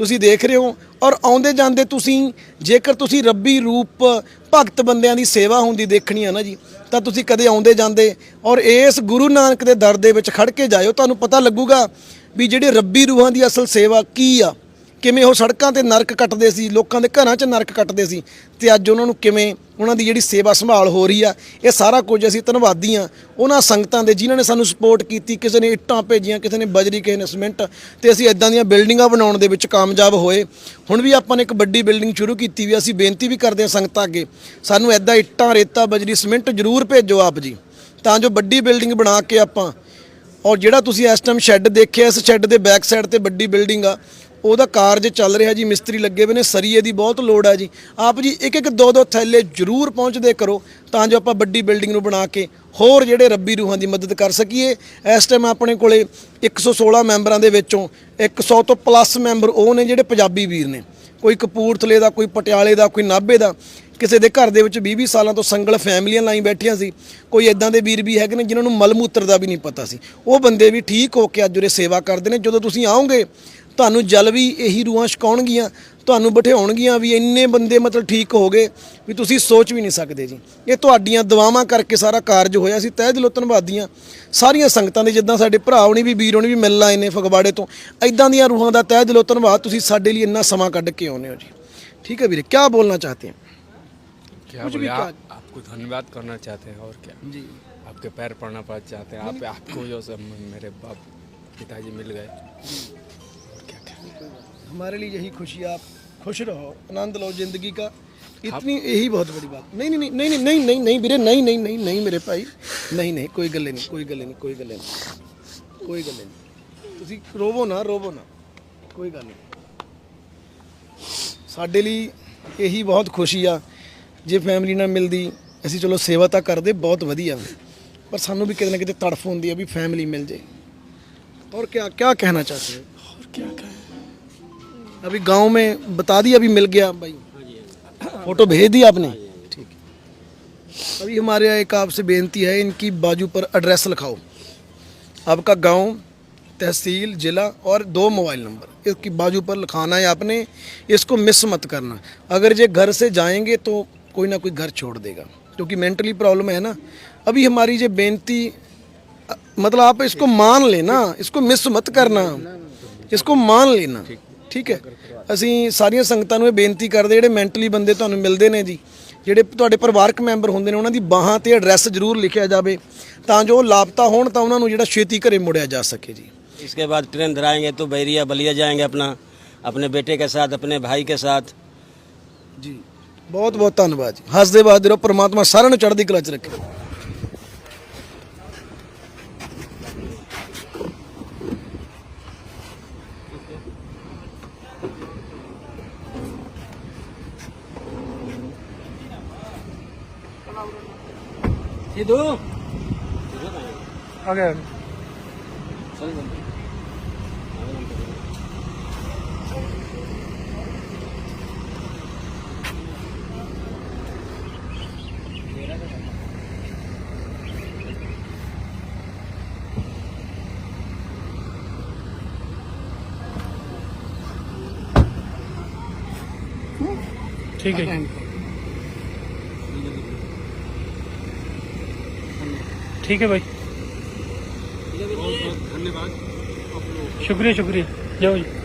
ਤੁਸੀਂ ਦੇਖ ਰਹੇ ਹੋ ਔਰ ਆਉਂਦੇ ਜਾਂਦੇ ਤੁਸੀਂ, ਜੇਕਰ ਤੁਸੀਂ ਰੱਬੀ ਰੂਪ ਭਗਤ ਬੰਦਿਆਂ ਦੀ ਸੇਵਾ ਹੁੰਦੀ ਦੇਖਣੀ ਆ ਨਾ ਜੀ, ਤਾਂ ਤੁਸੀਂ ਕਦੇ ਆਉਂਦੇ ਜਾਂਦੇ ਔਰ ਇਸ ਗੁਰੂ ਨਾਨਕ ਦੇ ਦਰ ਦੇ ਵਿੱਚ ਖੜ ਕੇ ਜਾਇਓ, ਤੁਹਾਨੂੰ ਪਤਾ ਲੱਗੂਗਾ ਵੀ ਜਿਹੜੇ ਰੱਬੀ ਰੂਹਾਂ ਦੀ ਅਸਲ ਸੇਵਾ ਕੀ ਆ। ਕਿਵੇਂ ਉਹ ਸੜਕਾਂ ਤੇ ਨਰਕ ਕੱਟਦੇ ਸੀ, ਲੋਕਾਂ ਦੇ ਘਰਾਂ 'ਚ ਨਰਕ ਕੱਟਦੇ ਸੀ ਤੇ ਅੱਜ ਉਹਨਾਂ ਨੂੰ ਕਿਵੇਂ ਉਹਨਾਂ ਦੀ ਜਿਹੜੀ ਸੇਵਾ ਸੰਭਾਲ ਹੋ ਰਹੀ ਆ, ਇਹ ਸਾਰਾ ਕੁਝ ਅਸੀਂ ਧੰਨਵਾਦੀ ਆ ਉਹਨਾਂ ਸੰਗਤਾਂ ਦੇ ਜਿਨ੍ਹਾਂ ਨੇ ਸਾਨੂੰ ਸਪੋਰਟ ਕੀਤੀ, ਕਿਸੇ ਨੇ ਇੱਟਾਂ ਭੇਜੀਆਂ, ਕਿਸੇ ਨੇ ਬਜਰੀ, ਕਿਸੇ ਨੇ ਸਿਮੈਂਟ ਤੇ ਅਸੀਂ ਇਦਾਂ ਦੀਆਂ ਬਿਲਡਿੰਗਾਂ ਬਣਾਉਣ ਦੇ ਵਿੱਚ ਕਾਮਯਾਬ ਹੋਏ। ਹੁਣ ਵੀ ਆਪਾਂ ਨੇ ਇੱਕ ਵੱਡੀ ਬਿਲਡਿੰਗ ਸ਼ੁਰੂ ਕੀਤੀ ਵੀ ਅਸੀਂ ਬੇਨਤੀ ਵੀ ਕਰਦੇ ਹਾਂ ਸੰਗਤਾਂ ਅੱਗੇ, ਸਾਨੂੰ ਇਦਾਂ ਇੱਟਾਂ, ਰੇਤਾ, ਬਜਰੀ ਸੀਮੈਂਟ ਜ਼ਰੂਰ ਭੇਜੋ ਆਪ ਜੀ, ਤਾਂ ਜੋ ਵੱਡੀ ਬਿਲਡਿੰਗ ਬਣਾ ਕੇ ਆਪਾਂ, ਔਰ ਜਿਹੜਾ ਤੁਸੀਂ ਇਸ ਟਾਈਮ ਸ਼ੈੱਡ ਦੇਖਿਆ, ਇਸ ਸ਼ੈੱਡ ਦੇ ਬੈਕ ਸਾਈਡ ਤੇ ਵੱਡੀ ਬਿਲਡਿੰਗ ਆ ਉਹਦਾ ਕਾਰਜ ਚੱਲ ਰਿਹਾ ਜੀ, ਮਿਸਤਰੀ ਲੱਗੇ ਹੋਏ ਨੇ, ਸਰੀਏ ਦੀ ਬਹੁਤ ਲੋੜ ਆ ਜੀ। ਆਪ ਜੀ ਇੱਕ ਇੱਕ ਦੋ ਦੋ ਥੈਲੇ ਜ਼ਰੂਰ ਪਹੁੰਚਦੇ ਕਰੋ, ਤਾਂ ਜੋ ਆਪਾਂ ਵੱਡੀ ਬਿਲਡਿੰਗ ਨੂੰ ਬਣਾ ਕੇ ਹੋਰ ਜਿਹੜੇ ਰੱਬੀ ਰੂਹਾਂ ਦੀ ਮਦਦ ਕਰ ਸਕੀਏ। ਇਸ ਟਾਈਮ ਆਪਣੇ ਕੋਲੇ 116 ਮੈਂਬਰਾਂ ਦੇ ਵਿੱਚੋਂ 100 ਤੋਂ ਪਲੱਸ ਮੈਂਬਰ ਉਹ ਨੇ ਜਿਹੜੇ ਪੰਜਾਬੀ ਵੀਰ ਨੇ। ਕੋਈ ਕਪੂਰਥਲੇ ਦਾ, ਕੋਈ ਪਟਿਆਲੇ ਦਾ, ਕੋਈ ਨਾਭੇ ਦਾ, ਕਿਸੇ ਦੇ ਘਰ ਦੇ ਵਿੱਚ 20-20 ਸਾਲਾਂ ਤੋਂ ਸੰਗਲ ਫੈਮਲੀਆਂ ਲਾਈ ਬੈਠੀਆਂ ਸੀ। ਕੋਈ ਇਦਾਂ ਦੇ ਵੀਰ ਵੀ ਹੈਗੇ ਨੇ, ਜਿਨ੍ਹਾਂ ਨੂੰ ਮਲਮੂਤਰ ਦਾ ਵੀ ਨਹੀਂ ਪਤਾ ਸੀ। ਉਹ ਬੰਦੇ ਵੀ ਠੀਕ ਹੋ ਕੇ ਅੱਜ ਉਰੇ ਸੇਵਾ ਕਰਦੇ ਨੇ। ਜਦੋਂ ਤੁਸੀਂ ਆਓਗੇ ਤੁਹਾਨੂੰ ਜਲ ਵੀ ਇਹੀ ਰੂਹਾਂ ਛਕਾਉਣਗੀਆਂ ਤੁਹਾਨੂੰ ਬਿਠਾਉਣਗੀਆਂ ਵੀ ਇੰਨੇ ਬੰਦੇ ਮਤਲਬ ਠੀਕ ਹੋ ਗਏ ਵੀ ਤੁਸੀਂ ਸੋਚ ਵੀ ਨਹੀਂ ਸਕਦੇ ਜੀ ਇਹ ਤੁਹਾਡੀਆਂ ਦੁਆਵਾਂ ਕਰਕੇ ਸਾਰਾ ਕਾਰਜ ਹੋਇਆ ਸੀ ਤਹਿ ਦਿਲੋਂ ਧੰਨਵਾਦੀਆਂ ਸਾਰੀਆਂ ਸੰਗਤਾਂ ਦੇ ਜਿੱਦਾਂ ਸਾਡੇ ਭਰਾ ਹੋਣੀ ਵੀ ਵੀਰ ਹੋਣੀ ਵੀ ਮਿਲ ਆਏ ਨੇ ਫਗਵਾੜੇ ਤੋਂ ਐਦਾਂ ਦੀਆਂ ਰੂਹਾਂ ਦਾ ਤਹਿ ਦਿਲੋਂ ਧੰਨਵਾਦ ਤੁਸੀਂ ਸਾਡੇ ਲਈ ਇੰਨਾ ਸਮਾਂ ਕੱਢ ਕੇ ਆਉਂਦੇ ਹੋ ਜੀ ਠੀਕ ਹੈ ਵੀਰੇ ਕੀ ਬੋਲਣਾ ਚਾਹਤੇ हैं क्या कुछ भी बोले क्या- आप, आपको धन्यवाद करना चाहते हैं और क्या जी आपके पैर पड़ना पड़ चाहते हैं आप आपको जो सब मेरे बाप पिताजी मिल गए और क्या क्या हमारे लिए यही खुशी आप खुश रहो आनंद लो जिंदगी का इतनी यही बहुत बड़ी बात नहीं नहीं नहीं नहीं नहीं नहीं नहीं वीरे नहीं नहीं नहीं नहीं मेरे भाई नहीं नहीं कोई गले नहीं कोई गले नहीं कोई गले नहीं कोई गले ਨਹੀਂ ਤੁਸੀਂ ਰੋਵੋ ਨਾ ਰੋਵੋ ਨਾ ਕੋਈ ਗੱਲ ਨਹੀਂ ਸਾਡੇ ਲਈ ਇਹੀ ਬਹੁਤ ਖੁਸ਼ੀ ਆ ਜੇ ਫੈਮਿਲੀ ਨਾਲ ਮਿਲਦੀ ਅਸੀਂ ਚਲੋ ਸੇਵਾ ਤਾਂ ਕਰਦੇ ਬਹੁਤ ਵਧੀਆ ਪਰ ਸਾਨੂੰ ਵੀ ਕਿਤੇ ਨਾ ਕਿਤੇ ਤੜਫ ਹੁੰਦੀ ਆ ਵੀ ਫੈਮਿਲੀ ਮਿਲ ਜੇ ਔਰ ਕੀ ਕੀ ਕਹਿਣਾ ਚਾਹਤੇ ਹੋ ਔਰ अभी गाँव में बता दिया, अभी मिल गया भाई। फ़ोटो भेज दी आपने? ठीक अभी हमारे यहाँ एक आपसे बेनती है, इनकी बाजू पर एड्रेस लिखाओ। आपका गाँव, तहसील, जिला और दो मोबाइल नंबर। इसकी बाजू पर लिखाना है आपने, इसको मिस मत करना। अगर ये घर से जाएँगे तो कोई ना कोई घर छोड़ देगा, क्योंकि मेंटली प्रॉब्लम है ना। अभी हमारी ये बेनती मतलब आप इसको मान लेना, इसको मिस मत करना। इसको मान लेਣਾ ਠੀਕ ਹੈ ਅਸੀਂ ਸਾਰੀਆਂ ਸੰਗਤਾਂ ਨੂੰ ਇਹ ਬੇਨਤੀ ਕਰਦੇ ਜਿਹੜੇ ਮੈਂਟਲੀ ਬੰਦੇ ਤੁਹਾਨੂੰ ਮਿਲਦੇ ਨੇ ਜੀ ਜਿਹੜੇ ਤੁਹਾਡੇ ਪਰਿਵਾਰਕ ਮੈਂਬਰ ਹੁੰਦੇ ਨੇ ਉਹਨਾਂ ਦੀ ਬਾਹਾਂ ਤੇ ਐਡਰੈਸ ਜ਼ਰੂਰ ਲਿਖਿਆ ਜਾਵੇ ਤਾਂ ਜੋ ਉਹ ਲਾਪਤਾ ਹੋਣ ਤਾਂ ਉਹਨਾਂ ਨੂੰ ਜਿਹੜਾ ਛੇਤੀ ਘਰੇ ਮੁੜਿਆ ਜਾ ਸਕੇ ਜੀ इसके बाद ट्रेन धराएंगे तो बैरिया बलिया जाएंगे अपना अपने बेटे के साथ अपने भाई के साथ ਜੀ ਬਹੁਤ ਬਹੁਤ ਧੰਨਵਾਦ ਜੀ ਹੱਸਦੇ ਬਾਦ ਰਹੋ ਪ੍ਰਮਾਤਮਾ ਸਾਰਿਆਂ ਨੂੰ ਚੜ੍ਹਦੀ ਕਲਾ ਚ ਰੱਖੇ सिद्धू आ गया ठीक है ठीक है भाई बहुत बहुत धन्यवाद शुक्रिया शुक्रिया जाओ जी